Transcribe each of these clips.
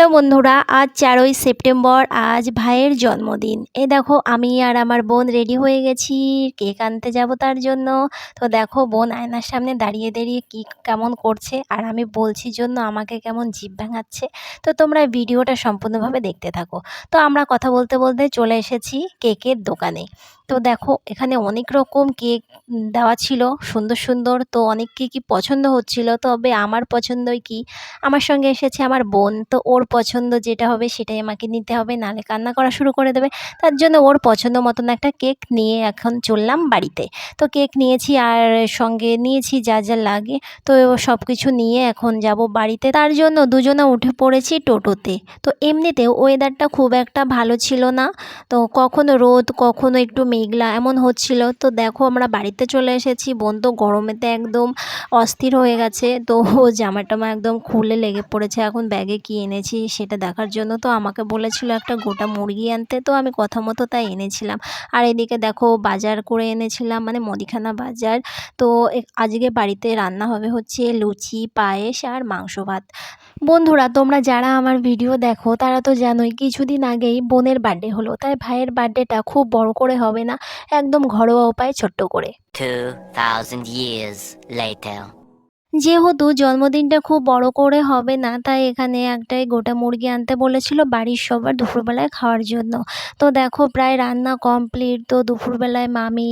Hello বন্ধুরা, আজ চারই সেপ্টেম্বর, আজ ভাইয়ের জন্মদিন। এ দেখো, আমি আর আমার বোন রেডি হয়ে গেছি, কেক আনতে যাব তার জন্য। তো দেখো, বোন আয়নার সামনে দাঁড়িয়ে দাঁড়িয়ে কী কেমন করছে, আর আমি বলছি জন্য আমাকে কেমন জিভ ভাঙাচ্ছে। তো তোমরা ভিডিওটা সম্পূর্ণভাবে দেখতে থাকো। তো আমরা কথা বলতে বলতে চলে এসেছি কেকের দোকানে। তো দেখো, এখানে অনেক রকম কেক দেওয়া ছিল, সুন্দর সুন্দর। তো অনেক কেকই পছন্দ হচ্ছিল, তবে আমার পছন্দই কি? আমার সঙ্গে এসেছে আমার বোন, তো ওর পছন্দ যেটা হবে সেটাই আমাকে নিতে হবে, নাহলে কান্না করা শুরু করে দেবে। তার জন্য ওর পছন্দ মতন একটা কেক নিয়ে এখন চললাম বাড়িতে। তো কেক নিয়েছি আর সঙ্গে নিয়েছি যা যা লাগে, তো সব কিছু নিয়ে এখন যাব বাড়িতে। তার জন্য দুজনে উঠে পড়েছি টোটোতে। তো এমনিতেও ওয়েদারটা খুব একটা ভালো ছিল না। তো কখনো রোদ, কখনো একটু মেঘলা এমন হচ্ছিল। তো দেখো আমরা বাড়িতে চলে এসেছি। বোন তো গরমেতে একদম অস্থির হয়ে গেছে। তো ও জামা টামা একদম খুলে লেগে পড়েছে। এখন ব্যাগে কি এনেছি সেটা দেখার জন্য তো আমাকে বলেছিল একটা গোটা মুরগি আনতে। তো আমি কথা মতো তাই এনেছিলাম। আর এদিকে দেখো বাজার করে এনেছিলাম মানে মুদিখানা বাজার। তো আজকে বাড়িতে রান্না হবে হচ্ছে লুচি, পায়েস আর মাংস ভাত। বন্ধুরা, তোমরা যারা আমার ভিডিও দেখো, তারা তো জানোই কিছুদিন আগেই বোনের বার্থডে হলো। তাই ভাইয়ের বার্থডেটা খুব বড় করে হবে না। একদম ঘরোয়া উপায়ে ছোট্ট করে 2000 years later. যেহেতু জন্মদিনটা খুব বড় করে হবে না, তাই এখানে একটাই গোটা মুরগি আনতে বলেছিল বাড়ির সবার দুপুরবেলায় খাওয়ার জন্য। তো দেখো প্রায় রান্না কমপ্লিট তো দুপুরবেলায় মামি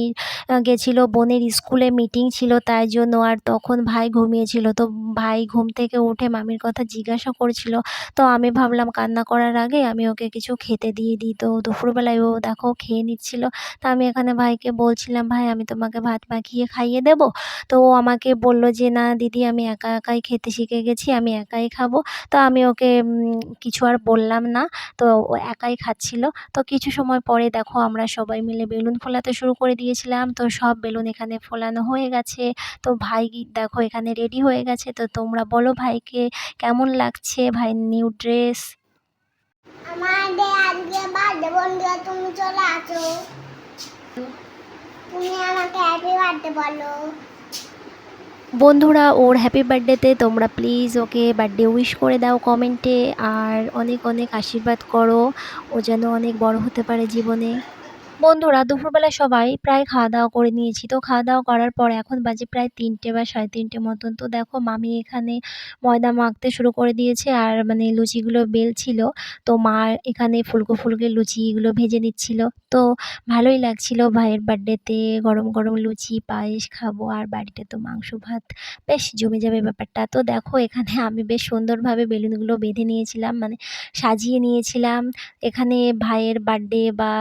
গেছিল বোনের স্কুলে মিটিং ছিল তাই জন্য আর তখন ভাই ঘুমিয়েছিল। তো ভাই ঘুম থেকে উঠে মামির কথা জিজ্ঞাসা করছিল, তো আমি ভাবলাম কান্না করার আগে আমি ওকে কিছু খেতে দিয়ে দিই। তো দুপুরবেলায় ও দেখো খেয়ে নিচ্ছিল, তো আমি এখানে ভাইকে বলছিলাম, ভাই, আমি তোমাকে ভাত মাখিয়ে খাইয়ে দেবো? তো ও আমাকে বলল যে, না দিদি আমি একা একাই খেতে শিখে গেছি, আমি একাই খাব। তো আমি ওকে কিছু আর বললাম না, তো ও একাই খাচ্ছিল। তো কিছু সময় পরে দেখো আমরা সবাই মিলে বেলুন ফোলাতে শুরু করে দিয়েছিলাম। তো সব বেলুন এখানে ফোলানো হয়ে গেছে। তো ভাই দেখো এখানে রেডি হয়ে গেছে। তো তোমরা বলো ভাইকে কেমন লাগছে ভাই নিউ ড্রেস? তুমি তুমি আমাকে হ্যাপি বার্থডে বলো। বন্ধুরা, ওর হ্যাপি বার্থডেতে তোমরা প্লিজ ওকে বার্থডে উইশ করে দাও কমেন্টে আর অনেক অনেক আশীর্বাদ করো। ও যেন অনেক বড় হতে পারে জীবনে। বন্ধুরা দুপুরবেলা সবাই প্রায় খাওয়া দাওয়া করে নিয়েছি। তো খাওয়া দাওয়া করার পর এখন বাজে প্রায় তিনটে বা সাড়ে তিনটে মতন। তো দেখো, মামি এখানে ময়দা মাখতে শুরু করে দিয়েছে আর মানে লুচিগুলো বেলছিল। তো মা এখানে ফুলকো ফুলকে লুচিগুলো ভেজে নিচ্ছিল। তো ভালোই লাগছিল। ভাইয়ের বার্থডেতে গরম গরম লুচি, পায়েস খাব আর বাড়িতে তো মাংস, ভাত, বেশ জমে যাবে ব্যাপারটা। তো দেখো, এখানে আমি বেশ সুন্দরভাবে বেলুনগুলো বেঁধে নিয়েছিলাম মানে সাজিয়ে নিয়েছিলাম। এখানে ভাইয়ের বার্থডে বা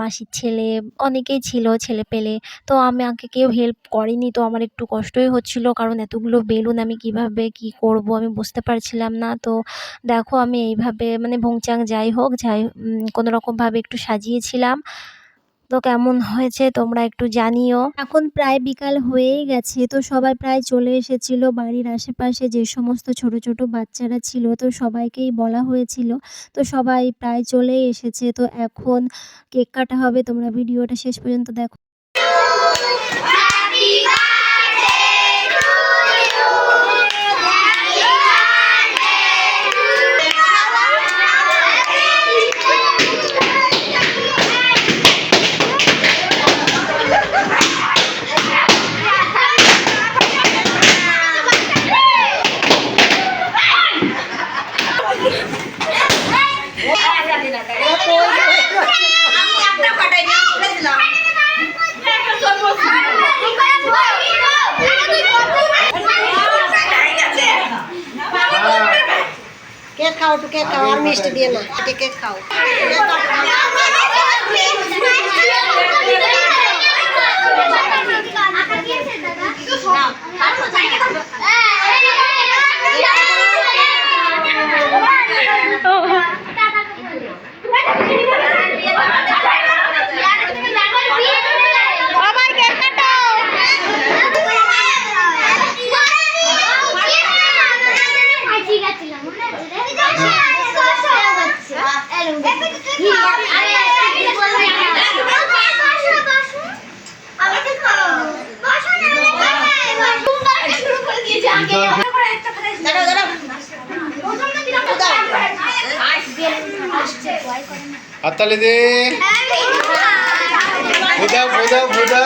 মাসির ছেলে, অনেকেই ছিল ছেলে পেলে। তো আমি আমাকে কেউ হেল্প করেনি, তো আমার একটু কষ্টই হচ্ছিল কারণ এতগুলো বেলুন আমি কীভাবে কি করব আমি বুঝতে পারছিলাম না। তো দেখো আমি এইভাবে মানে ভোংচাং যাই হোক, যাই কোনো রকমভাবে একটু সাজিয়েছিলাম। তো কেমন হয়েছে তোমরা একটু জানিও। এখন প্রায় বিকাল হয়েই গেছে, তো সবাই প্রায় চলে এসেছিল বাড়ির আশেপাশে, যে সমস্ত ছোট ছোট বাচ্চারা ছিল, তো সবাইকেই বলা হয়েছিল। তো সবাই প্রায় চলেই এসেছে, তো এখন কেক কাটা হবে, তোমরা ভিডিওটা শেষ পর্যন্ত দেখো। কেক খাও আর মিষ্টি দিয়ে না এটা কেক খাও। দাঁড়াও হাততালি দে। বোঝা বোঝা বোঝা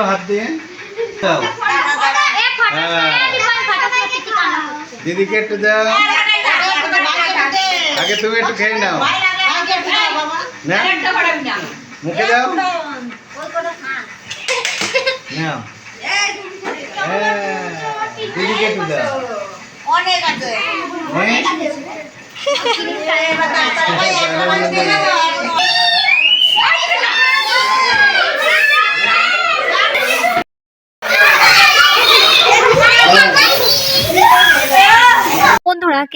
এটা বের করো হাত দিয়ে দাও হ্যাঁ দিদিকে একটু দাও আগে তুমি একটু খেয়ে নাও না মুখে দাও নাও হ্যাঁ, দিদিকে একটু দাও হ্যাঁ বন্ধুরা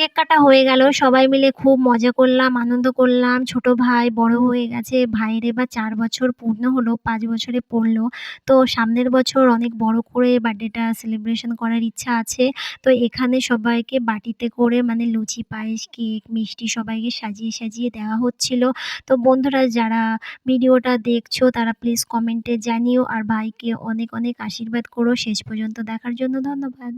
কেক কাটা হয়ে গেল। সবাই মিলে খুব মজা করলাম, আনন্দ করলাম। ছোট ভাই বড় হয়ে গেছে। ভাইয়ের এবার চার বছর পূর্ণ হলো, পাঁচ বছরে পড়ল। তো সামনের বছর অনেক বড় করে বার্থডেটা সেলিব্রেশন করার ইচ্ছা আছে। তো এখানে সবাইকে বাটিতে করে মানে লুচি, পায়েস, কেক, মিষ্টি সবাইকে সাজিয়ে সাজিয়ে দেওয়া হচ্ছিল। তো বন্ধুরা, যারা ভিডিওটা দেখছ, তারা প্লিজ কমেন্টে জানিও। আর ভাইকে অনেক অনেক আশীর্বাদ করো। শেষ পর্যন্ত দেখার জন্য ধন্যবাদ।